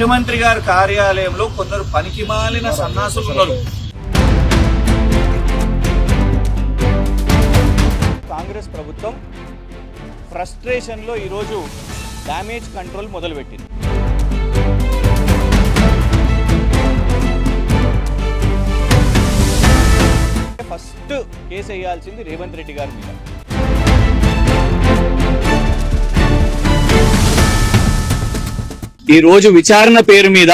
ముఖ్యమంత్రి గారి కార్యాలయంలో కొందరు పనికిమాలిన సన్నాసులు ఉన్నారు. కాంగ్రెస్ ప్రభుత్వం ఫ్రస్ట్రేషన్లో ఈరోజు డ్యామేజ్ కంట్రోల్ మొదలుపెట్టింది. ఫస్ట్ కేసు వేయాల్సింది రేవంత్ రెడ్డి గారి మీద. ఈ రోజు విచారణ పేరు మీద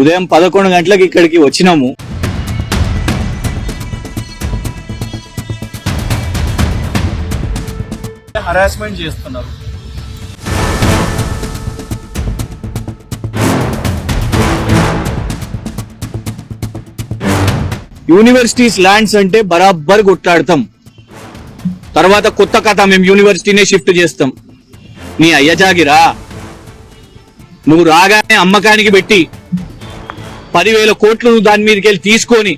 ఉదయం పదకొండు గంటలకు ఇక్కడికి వచ్చినాము. హరాస్మెంట్ చేస్తున్నారు. యూనివర్సిటీస్ ల్యాండ్స్ అంటే బరాబర్ కొట్లాడతాం. తర్వాత కొత్త కథ మేము యూనివర్సిటీనే షిఫ్ట్ చేస్తాం. నీ అయ్య జాగిరా నువ్వు రాగానే అమ్మకానికి పెట్టి పదివేల కోట్లు నువ్వు దాని మీదకి వెళ్ళి తీసుకొని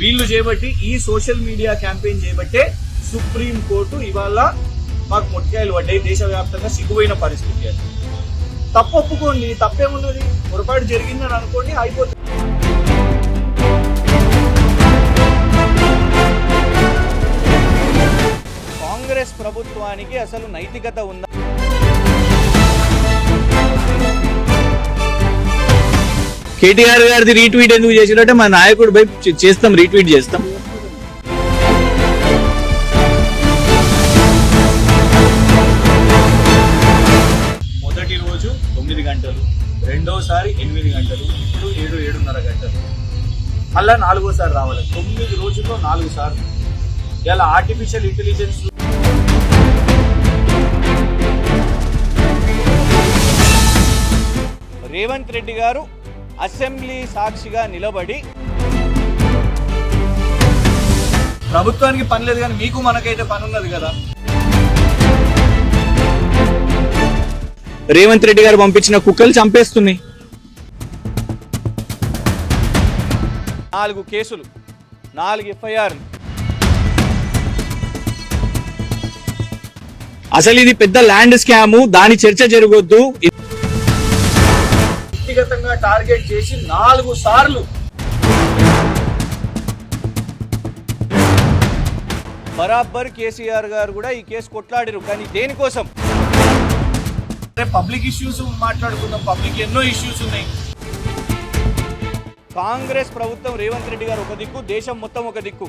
వీళ్ళు చేయబట్టి ఈ సోషల్ మీడియా క్యాంపెయిన్ చేయబట్టే సుప్రీం కోర్టు ఇవాళ మాకు మొట్టికాయలు పడ్డాయి. దేశవ్యాప్తంగా సిగ్గుపోయిన పరిస్థితి అది. తప్పు ఒప్పుకోండి తప్పేమున్నది పొరపాటు జరిగిందని అనుకోండి అయిపోతుంది. ప్రభుత్వానికి అసలు నైతికత ఉందా? కేటీఆర్ గారిది రీట్వీట్ ఎందుకు చేసినట్టే మా నాయకుడు చే- చేస్తాం రీట్వీట్ చేస్తాం. మొదటి రోజు తొమ్మిది గంటలు రెండోసారి ఎనిమిది గంటలు ఇప్పుడు ఏడు ఏడున్నర గంటలు. మళ్ళా నాలుగోసారి రావాలి. తొమ్మిది రోజుల్లో నాలుగు సార్లు. ఇలా ఆర్టిఫిషియల్ ఇంటెలిజెన్స్ రేవంత్ రెడ్డి గారు అసెంబ్లీ సాక్షిగా నిలబడి ప్రభుత్వానికి పని లేదు కానీ మీకు మనకైతే పని ఉన్నది కదా. రేవంత్ రెడ్డి గారు పంపించిన కుక్కలు చంపేస్తున్నాయి నాలుగు కేసులు నాలుగు ఎఫ్ఐఆర్లు. అసలు ఇది పెద్ద ల్యాండ్ స్కాము దాని చర్చ జరగొద్దు. టార్గెట్ చేసి నాలుగు సార్లు. బరాబర్ కేసీఆర్ గారు కూడా ఈ కేసు కొట్లాడిరు కానీ దేనికోసం? పబ్లిక్ ఇష్యూస్ మాట్లాడుకుందాం. పబ్లిక్ ఎన్నో ఇష్యూస్ ఉన్నాయి. కాంగ్రెస్ ప్రభుత్వం రేవంత్ రెడ్డి గారు ఒక దిక్కు దేశం మొత్తం ఒక దిక్కు.